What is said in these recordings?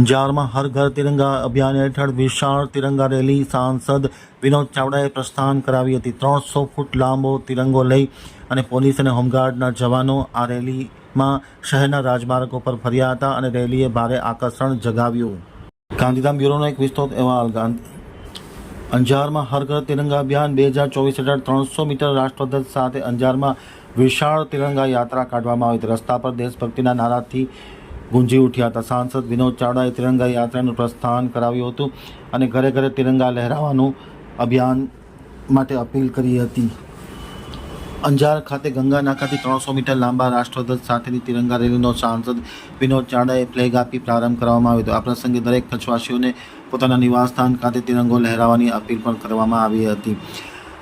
અંજારમાં હર ઘર તિરંગા અભિયાન હેઠળ વિશાળ તિરંગા રેલી સાંસદ વિનોદ ચાવડાએ પ્રસ્થાન કરાવી હતી. ત્રણસો ફૂટ લાંબો તિરંગો લઈ અને પોલીસ અને હોમગાર્ડના જવાનો આ રેલીમાં શહેરના રાજમાર્ગો પર ફર્યા હતા અને રેલીએ ભારે આકર્ષણ જગાવ્યું. ગાંધીધામ બ્યુરોનો એક વિસ્તૃત અહેવાલ. અંજારમાં હર ઘર તિરંગા અભિયાન બે હજાર ચોવીસ હેઠળ ત્રણસો મીટર રાષ્ટ્રધ્વજ સાથે અંજારમાં વિશાળ તિરંગા યાત્રા કાઢવામાં આવી હતી. રસ્તા પર દેશભક્તિના નારાથી ગુંજી ઉઠ્યા હતા. સાંસદ વિનોદ ચાવડાએ તિરંગા યાત્રાનું પ્રસ્થાન કરાવ્યું હતું અને ઘરે ઘરે તિરંગા લહેરાવાનું અભિયાન માટે અપીલ કરી હતી. અંજાર ખાતે ગંગા નાકાથી ત્રણસો મીટર લાંબા રાષ્ટ્રધ્વજ સાથેની તિરંગા રેલીનો સાંસદ વિનોદ ચાવડાએ ફ્લેગ આપી પ્રારંભ કરવામાં આવ્યો હતો. આ પ્રસંગે દરેક કચ્છવાસીઓને પોતાના નિવાસસ્થાન ખાતે તિરંગો લહેરાવવાની અપીલ પણ કરવામાં આવી હતી.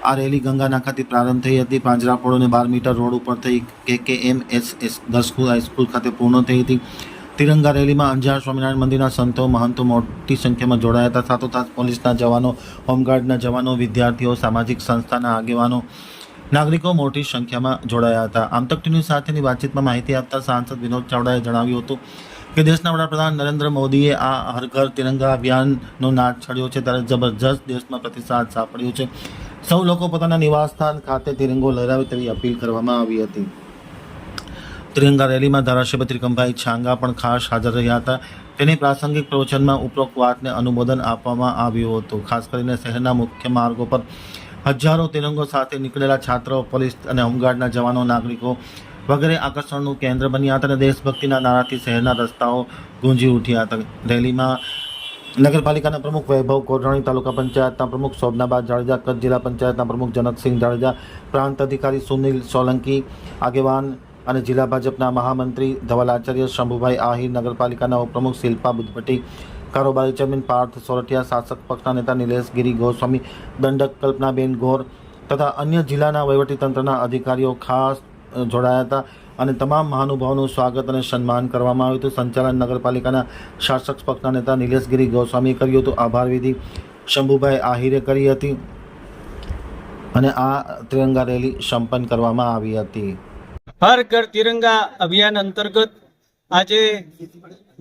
આ રેલી ગંગા નાકાથી પ્રારંભ થઈ હતી. પાંજરાપોળોને બાર મીટર રોડ ઉપર થઈ K K M S S દસકુલ high school ખાતે પૂર્ણ થઈ હતી. તિરંગા રેલીમાં અંજાર સ્વામિનારાયણ મંદિરના સંતો મહંતો મોટી સંખ્યામાં જોડાયા હતા. સાથોસાથ પોલીસના જવાનો, હોમગાર્ડના જવાનો, વિદ્યાર્થીઓ, સામાજિક સંસ્થાના આગેવાનો, નાગરિકો મોટી સંખ્યામાં જોડાયા હતા. આમતક ટીવી સાથેની વાતચીતમાં માહિતી આપતા સાંસદ વિનોદ ચાવડાએ જણાવ્યું હતું કે દેશના વડાપ્રધાન નરેન્દ્ર મોદીએ આ હર ઘર તિરંગા અભિયાનનો નાદ છડ્યો છે ત્યારે જબરજસ્ત દેશમાં પ્રતિસાદ સાંપડ્યો છે. સૌ લોકો પોતાના નિવાસસ્થાન ખાતે તિરંગો લહેરાવે તેવી અપીલ કરવામાં આવી હતી. તિરંગા રેલીમાં ધારાસભ્ય ત્રિકમભાઈ છાંગા પણ ખાસ હાજર રહ્યા હતા. તેની પ્રાસંગિક પ્રવચનમાં ઉપરોક્ત વાતને અનુમોદન આપવામાં આવ્યું હતું. ખાસ કરીને શહેરના મુખ્ય માર્ગો પર હજારો તિરંગો સાથે નીકળેલા છાત્રો, પોલીસ અને હોમગાર્ડના જવાનો, નાગરિકો વગેરે આકર્ષણનું કેન્દ્ર બન્યા હતા અને દેશભક્તિના નારાથી શહેરના રસ્તાઓ ગુંજી ઉઠ્યા હતા. રેલીમાં નગરપાલિકાના પ્રમુખ વૈભવ કોરણી તાલુકા પંચાયતના પ્રમુખ શોભનાબાદ જાડેજા, કચ્છ જિલ્લા પંચાયતના પ્રમુખ જનકસિંહ જાડેજા, પ્રાંત અધિકારી સુનિલ સોલંકી, આગેવાન અને જિલ્લા ભાજપના મહામંત્રી ધવલ આચાર્ય શંભુભાઈ આહિર નગરપાલિકાના ઉપપ્રમુખ શિલ્પા બુદ્ધભટ્ટી, કારોબારી ચેરમેન પાર્થ સોરઠિયા, શાસક પક્ષના નેતા નિલેશ ગિરી ગોસ્વામી, દંડક કલ્પનાબેન ગોર તથા અન્ય જિલ્લાના વહીવટીતંત્રના અધિકારીઓ ખાસ જોડાયા હતા અને તમામ મહાનુભાવોનું સ્વાગત અને સન્માન કરવામાં આવ્યું હતું. સંચાલન નગરપાલિકાના શાસક પક્ષના નેતા નિલેશગીરી ગોસ્વામીએ કર્યું હતું. આભાર વિધિ શંભુભાઈ આહિરે કરી હતી અને આ ત્રિરંગા રેલી સંપન્ન કરવામાં આવી હતી. હર ઘર તિરંગા અભિયાન અંતર્ગત આજે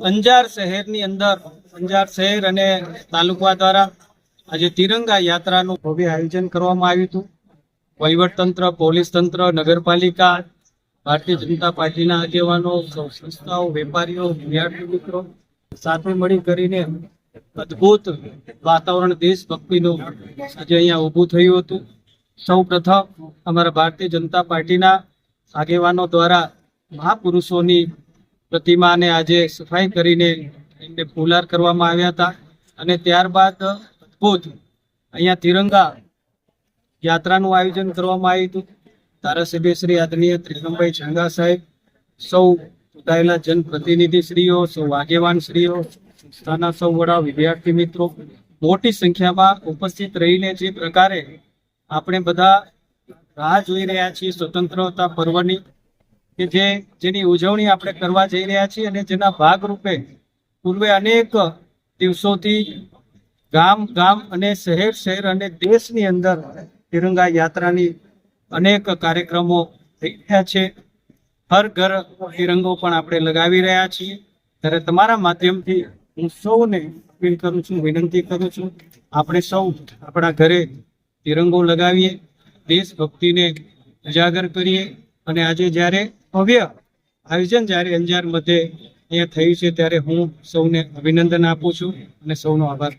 અંજાર શહેરની અંદર, અંજાર શહેર અને તાલુકા દ્વારા આજે તિરંગા યાત્રાનું ભવ્ય આયોજન કરવામાં આવ્યું હતું. વહીવટતંત્ર, પોલીસ તંત્ર, નગરપાલિકા, ભારતીય જનતા પાર્ટીના આગેવાનો, સંસ્થાઓ, વેપારીઓ, વિદ્યાર્થી મિત્રો સાથે મળી કરીને અદ્ભુત વાતાવરણ, દેશભક્તિનું આજે અહીંયા ઊભું થયું હતું. સૌ પ્રથમ અમારા ભારતીય જનતા પાર્ટીના આગેવાનો દ્વારા મહાપુરુષોની પ્રતિમાને આજે સફાઈ કરીને એમને ફુલાર કરવામાં આવ્યા હતા. અને ત્યારબાદ અદભુત અહીંયા તિરંગા યાત્રાનું આયોજન કરવામાં આવ્યું હતું. ધારાસભ્ય શ્રી આદરણીય ત્રિકમભાઈ છંગા સાહેબ, સૌ ચૂંટાયેલા જનપ્રતિનિધિશ્રીઓ, સૌ આગેવાન શ્રીઓ સંસ્થાના સૌ વડા, વિદ્યાર્થી મિત્રો, મોટી સંખ્યામાં ઉપસ્થિત રહીને જે પ્રકારે આપણે બધા રાહ જોઈ રહ્યા છીએ સ્વતંત્રતા પર્વની કે જે જેની ઉજવણી આપણે કરવા જઈ રહ્યા છીએ અને જેના ભાગરૂપે પૂર્વે અનેક દિવસોથી ગામ ગામ અને શહેર શહેર અને દેશની અંદર તિરંગા યાત્રાની અનેક કાર્યક્રમો થઈ રહ્યા છે. હર ઘર તિરંગો પણ આપણે લગાવી રહ્યા છીએ. ત્યારે તમારા માધ્યમથી હું સૌને અપીલ કરું છું, વિનંતી કરું છું, આપણે સૌ આપણા ઘરે તિરંગો લગાવીએ. દેશભક્તિને ઉજાગર કરીએ અને આજે જ્યારે ભવ્ય આયોજન જ્યારે અંજાર મધ્યે અહીંયા થયું છે, ત્યારે હું સૌને અભિનંદન આપું છું અને સૌનો આભાર.